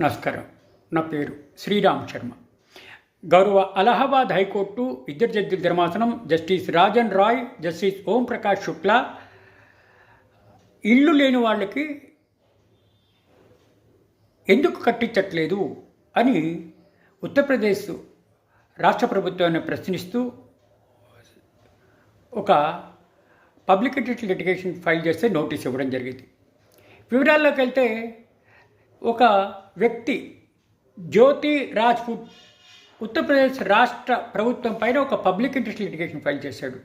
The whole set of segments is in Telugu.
నమస్కారం. నా పేరు శ్రీరామ్ శర్మ. గౌరవ అలహాబాద్ హైకోర్టు ఇద్దరు జడ్జిల ధర్మాసనం జస్టిస్ రాజన్ రాయ్ జస్టిస్ ఓం ప్రకాష్ శుక్లా ఇల్లు లేని వాళ్ళకి ఎందుకు కట్టించట్లేదు అని ఉత్తరప్రదేశ్ రాష్ట్ర ప్రభుత్వాన్ని ప్రశ్నిస్తూ ఒక పబ్లిక్ లిటిగేషన్ ఫైల్ చేస్తే నోటీస్ ఇవ్వడం జరిగింది. వివరాల్లోకి వెళ్తే ఒక వ్యక్తి జ్యోతి రాజ్పుట్ ఉత్తరప్రదేశ్ రాష్ట్ర ప్రభుత్వం పైన ఒక పబ్లిక్ ఇంట్రెస్ట్ లిటిగేషన్ ఫైల్ చేశాడు.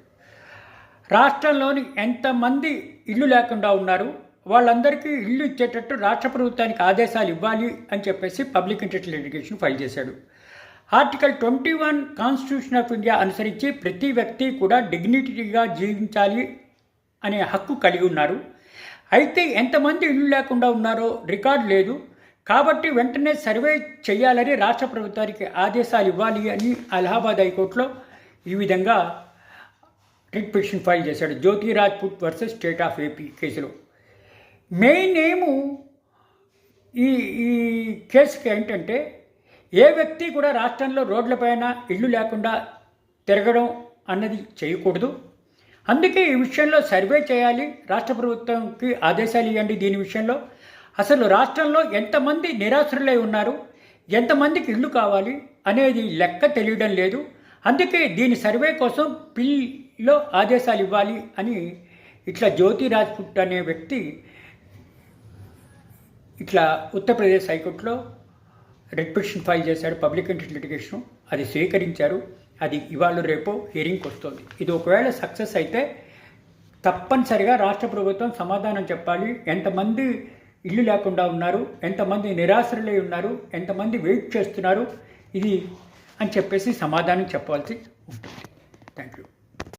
రాష్ట్రంలోని ఎంతమంది ఇల్లు లేకుండా ఉన్నారు వాళ్ళందరికీ ఇల్లు ఇచ్చేటట్టు రాష్ట్ర ప్రభుత్వానికి ఆదేశాలు ఇవ్వాలి అని చెప్పేసి పబ్లిక్ ఇంట్రెస్ట్ లిటిగేషన్ ఫైల్ చేశాడు. Article twenty one constitution of India అనుసరించి ప్రతి వ్యక్తి కూడా డిగ్నిటీగా జీవించాలి అనే హక్కు కలిగి ఉన్నారు. అయితే ఎంతమంది ఇల్లు లేకుండా ఉన్నారో రికార్డు లేదు. కాబట్టి వెంటనే సర్వే చేయాలని రాష్ట్ర ప్రభుత్వానికి ఆదేశాలు ఇవ్వాలి అని అలహాబాద్ హైకోర్టులో ఈ విధంగా రిట్ పిటిషన్ ఫైల్ చేశాడు. Jyoti Rajput versus state of AP కేసులో. మెయిన్ ఏము? ఈ ఈ కేసుకి ఏంటంటే ఏ వ్యక్తి కూడా రాష్ట్రంలో రోడ్లపైన ఇల్లు లేకుండా తిరగడం అన్నది చేయకూడదు. అందుకే ఈ విషయంలో సర్వే చేయాలి. రాష్ట్ర ప్రభుత్వంకి ఆదేశాలు ఇవ్వండి దీని విషయంలో. అసలు రాష్ట్రంలో ఎంతమంది నిరాశ్రులై ఉన్నారు? ఎంతమందికి ఇల్లు కావాలి? అనేది లెక్క తెలియడం లేదు. అందుకే దీని సర్వే కోసం పిల్లో ఆదేశాలు ఇవ్వాలి అని ఇట్లా జ్యోతి రాజ్పుట్ అనే వ్యక్తి ఇట్లా ఉత్తరప్రదేశ్ హైకోర్టులో రెడ్ పిటిషన్ ఫైల్ చేశాడు పబ్లిక్ ఇంట్రెస్ట్ లిటిగేషన్ అది స్వీకరించారు. అది ఇవాళ రేపు హియరింగ్కి వస్తుంది. ఇది ఒకవేళ సక్సెస్ అయితే తప్పనిసరిగా రాష్ట్ర ప్రభుత్వం సమాధానం చెప్పాలి. ఎంతమంది ఇల్లు లేకుండా ఉన్నారు ఎంతమంది నిరాశ్రలై ఉన్నారు ఎంతమంది వెయిట్ చేస్తున్నారు ఇది అని చెప్పేసి సమాధానం చెప్పాల్సి ఉంటుంది.